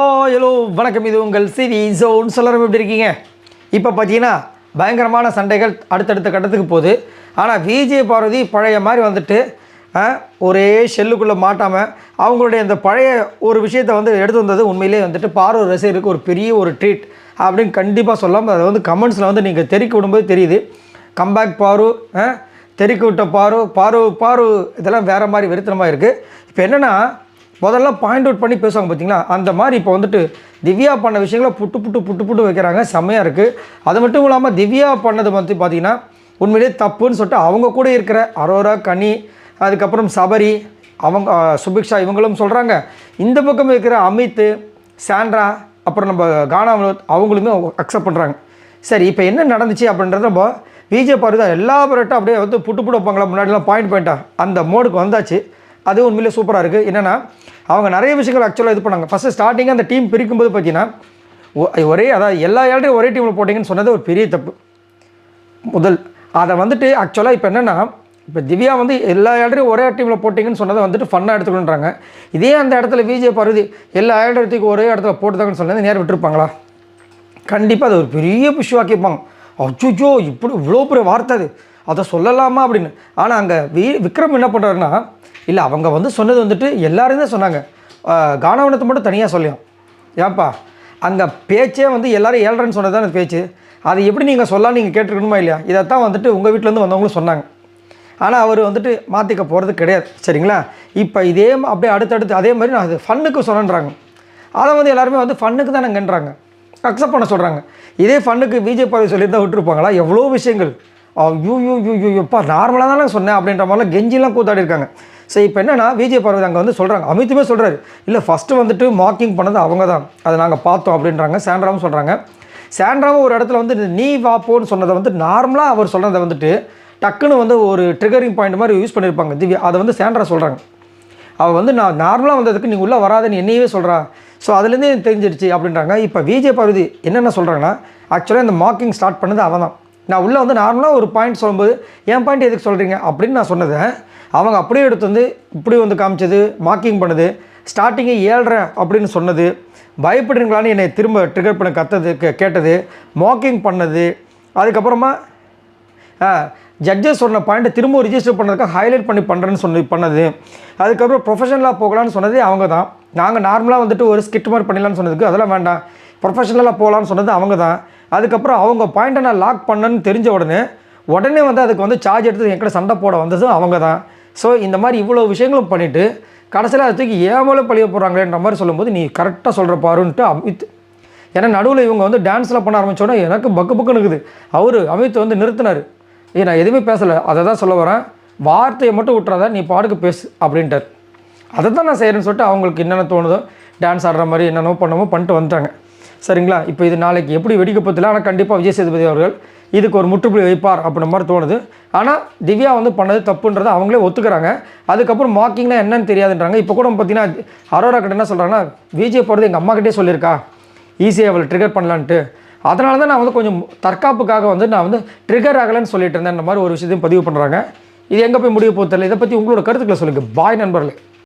Hi hello வணக்கம். இது உங்கள் சிவி ஜோன். சொல்லரம் எப்படி இருக்கீங்க? இப்போ பார்த்தீங்கன்னா பயங்கரமான சண்டைகள் அடுத்தடுத்த கட்டத்துக்கு போகுது. ஆனால் விஜய் பார்வதி பழைய மாதிரி வந்துட்டு ஆ, ஒரே ஷெல்லுக்குள்ளே மாட்டாமல் அவங்களுடைய அந்த பழைய ஒரு விஷயத்தை வந்து எடுத்து வந்தது உண்மையிலேயே வந்துட்டு பார்வை ரசிகருக்கு ஒரு பெரிய ஒரு ட்ரீட் அப்படின்னு கண்டிப்பாக சொல்லாமல் அதை வந்து கமெண்ட்ஸில் வந்து நீங்கள் தெறிக்க விடும்போது தெரியுது. கம்பேக் பாரு ஆ, தெறிக்க விட்ட பாரு பாரு பாரு இதெல்லாம் வேறு மாதிரி வெறித்தனமாக இருக்குது இப்போ என்னென்னா முதல்ல பாயிண்ட் அவுட் பண்ணி பேசுவாங்க பார்த்தீங்களா அந்த மாதிரி இப்போ வந்துட்டு திவ்யா பண்ண விஷயங்களை புட்டு புட்டு புட்டு புட்டு வைக்கிறாங்க. செம்மையாக இருக்குது அது மட்டும் இல்லாமல் திவ்யா பண்ணது வந்து பார்த்தீங்கன்னா உண்மையிலேயே தப்புன்னு சொல்லிட்டு அவங்க கூட இருக்கிற அரோரா கனி அதுக்கப்புறம் சபரி அவங்க சுபிக்ஷா இவங்களும் சொல்கிறாங்க இந்த பக்கம் இருக்கிற அமித் சாண்ட்ரா அப்புறம் நம்ம கானா அவங்களுமே அக்செப்ட் பண்ணுறாங்க சரி இப்போ என்ன நடந்துச்சு அப்படின்றத நம்ம விஜய் பாரு தான் எல்லா பரட்டும் அப்படியே வந்து புட்டு புட்டு வைப்பாங்களா? முன்னாடிலாம் பாயிண்ட் பாயிண்ட்டாக அந்த மோடுக்கு வந்தாச்சு. அது உண்மையிலே சூப்பராக இருக்குது என்னென்னா அவங்க நிறைய விஷயங்கள் ஆக்சுவலாக இது பண்ணாங்க. ஃபஸ்ட்டு ஸ்டார்டிங்காக அந்த டீம் பிரிக்கும்போது பார்த்தீங்கன்னா ஒ- ஒரே அதாவது எல்லா ஏழையும் ஒரே டீமில் போட்டிங்கன்னு சொன்னது ஒரு பெரிய தப்பு. முதல் அதை வந்துட்டு ஆக்சுவலாக இப்போ என்னென்னா இப்போ திவ்யா வந்து எல்லா ஏழையும் ஒரே டீமில் போட்டிங்கன்னு சொன்னதை வந்துட்டு ஃபன்னாக எடுத்துக்கணுன்றாங்க. இதே அந்த இடத்துல விஜய் பருதி எல்லா ஏழையத்துக்கு ஒரே இடத்துல போட்டுதாங்கன்னு சொன்னது நேரம் விட்டுருப்பாங்களா? கண்டிப்பாக அது ஒரு பெரிய புஷ்வாக்கிப்பாங்க அச்சுச்சோ இப்படி இவ்வளோ பெரிய வார்த்தை அது. அதை சொல்லலாமா அப்படின்னு. ஆனால் அங்கே வி விக்ரம் என்ன பண்ணுறாருன்னா இல்லை அவங்க வந்து சொன்னது வந்துட்டு எல்லாரும் தான் சொன்னாங்க. கானவனத்தை மட்டும் தனியாக சொல்லியும். ஏன்ப்பா அங்கே பேச்சே வந்து எல்லாரும் ஏழ்றன்னு சொன்னது தான் பேச்சு. அது எப்படி நீங்கள் சொல்லலாம் நீங்கள் கேட்டிருக்கணுமா இல்லையா? இதைத்தான் வந்துட்டு உங்கள் வீட்டிலேருந்து வந்தவங்களும் சொன்னாங்க. ஆனால் அவர் வந்துட்டு மாற்றிக்க போகிறது கிடையாது. சரிங்களா? இப்போ இதே அப்படியே அடுத்தடுத்து அதே மாதிரி நான் அது ஃபன்னுக்கு சொன்னேன்றாங்க. அதை வந்து எல்லாருமே வந்து ஃபன்னுக்கு தான் நாங்கன்றாங்க அக்செப்ட் பண்ண சொல்கிறாங்க இதே ஃபன்னுக்கு பிஜேபி பதவி சொல்லியிருந்தால் விட்டுருப்பாங்களா? எவ்வளோ விஷயங்கள். ஐயோ யூ யூ யூ நார்மலாக தானே சொன்னேன் அப்படின்ற மாதிரிலாம் கெஞ்சிலாம் கூத்தாடி இருக்காங்க. சரி இப்போ என்னன்னா விஜய் பார்வதி அங்கே வந்து சொல்கிறாங்க அமித்துமே சொல்கிறாரு இல்லை ஃபஸ்ட்டு வந்துட்டு மார்க்கிங் பண்ணது அவங்க தான். அதை நாங்கள் பார்த்தோம் அப்படின்றாங்க. சாண்ட்ராவும் சொல்கிறாங்க சாண்ட்ராவும் ஒரு இடத்துல வந்து நீ வா போன்னு சொன்னதை வந்து நார்மலாக அவர் சொன்னதை வந்துட்டு டக்குன்னு வந்து ஒரு ட்ரிகரிங் பாயிண்ட் மாதிரி யூஸ் பண்ணியிருப்பாங்க திவ்யா அதை வந்து சாண்ட்ரா சொல்கிறாங்க அவள் வந்து நான் நார்மலாக வந்ததுக்கு நீங்கள் உள்ளே வராதுன்னு என்னையவே சொல்கிறா ஸோ அதுலேருந்தே எனக்கு தெரிஞ்சிடுச்சு அப்படின்றாங்க. இப்போ விஜய் பார்வதி என்னென்ன சொல்கிறாங்கன்னா ஆக்சுவலாக இந்த மார்க்கிங் ஸ்டார்ட் பண்ணது அவன் தான். நான் உள்ளே வந்து நார்மலாக ஒரு பாயிண்ட் சொல்லும்போது என் பாயிண்ட் எதுக்கு சொல்கிறீங்க அப்படின்னு நான் சொன்னதை அவங்க அப்படியே எடுத்து வந்து இப்படி வந்து காமிச்சது மார்க்கிங் பண்ணுது ஸ்டார்டிங்கே ஏழ்ரை அப்படின்னு சொன்னது பயப்படுறீங்களான்னு என்னை திரும்ப ட்ரிகர் பண்ண கத்தது கே- கேட்டது மார்க்கிங் பண்ணது அதுக்கப்புறமா ஜட்ஜஸ் சொன்ன பாயிண்ட்டை திரும்ப ரிஜிஸ்டர் பண்ணதுக்காக ஹைலைட் பண்ணி பண்ணுறேன்னு சொல்லி பண்ணது. அதுக்கப்புறம் ப்ரொஃபஷனலாக போகலான்னு சொன்னதே அவங்க தான். நாங்கள் நார்மலாக வந்துட்டு ஒரு ஸ்கிட் மாதிரி பண்ணிடலான்னு சொன்னதுக்கு அதெல்லாம் வேண்டாம். ப்ரொஃபஷனலாக போகலான்னு சொன்னது அவங்க தான் அதுக்கப்புறம் அவங்க பாயிண்ட்டை நான் லாக் பண்ணேன்னு தெரிஞ்ச உடனே உடனே வந்து அதுக்கு வந்து சார்ஜ் எடுத்து என்கிட்ட சண்டை போட வந்ததும் அவங்க தான் ஸோ இந்த மாதிரி இவ்வளோ விஷயங்களும் பண்ணிவிட்டு கடைசியில் அதை தூக்கி ஏமலே பழிய போகிறாங்களேன்ற மாதிரி சொல்லும்போது நீ கரெக்டாக சொல்கிற பாருன்ட்டு அமித் ஏன்னா நடுவில் இவங்க வந்து டான்ஸில் பண்ண ஆரம்பித்தோடனே எனக்கு பக்கு பக்குன்னு இருக்குது. அவர் அமித் வந்து நிறுத்தினார். ஏ நான் எதுவுமே பேசலை. அதை தான் சொல்ல வரேன். வார்த்தையை மட்டும் விட்டுறாத நீ பாடுக்கு பேசு அப்படின்ட்டார். அதை தான் நான் செய்கிறேன்னு சொல்லிட்டு அவங்களுக்கு என்னென்ன தோணுதோ டான்ஸ் ஆடுற மாதிரி என்னென்னமோ பண்ணமோ பண்ணிட்டு வந்துட்டாங்க. சரிங்களா? இப்போ இது நாளைக்கு எப்படி வெடிக்க ஆனால் கண்டிப்பாக விஜய் சேதுபதி அவர்கள் இதுக்கு ஒரு முற்றுப்புள்ளி வைப்பார் அப்படின்ற மாதிரி தோணுது. ஆனால் திவ்யா வந்து பண்ணது தப்புன்றதை அவங்களே ஒத்துக்கிறாங்க. அதுக்கப்புறம் மார்க்கிங்னா என்னன்னு தெரியாதுன்றாங்க. இப்போ கூட பார்த்தீங்கன்னா அரோரா கிட்ட என்ன சொல்கிறாங்கன்னா விஜய் போகிறது எங்கள் அம்மாக்கிட்டே சொல்லியிருக்கா. ஈஸியாக அவளை ட்ரிகர் பண்ணலான்ட்டு. அதனால தான் நான் வந்து கொஞ்சம் தற்காப்புக்காக வந்து நான் வந்து ட்ரிகர் ஆகலைன்னு சொல்லிட்டு இருந்தேன் இந்த மாதிரி ஒரு விஷயத்தையும் பதிவு பண்ணுறாங்க இது எங்கே போய் முடிய போகிறது இதை பற்றி உங்களோட கருத்துக்களை சொல்லுங்கள் பாய் நண்பர்களே.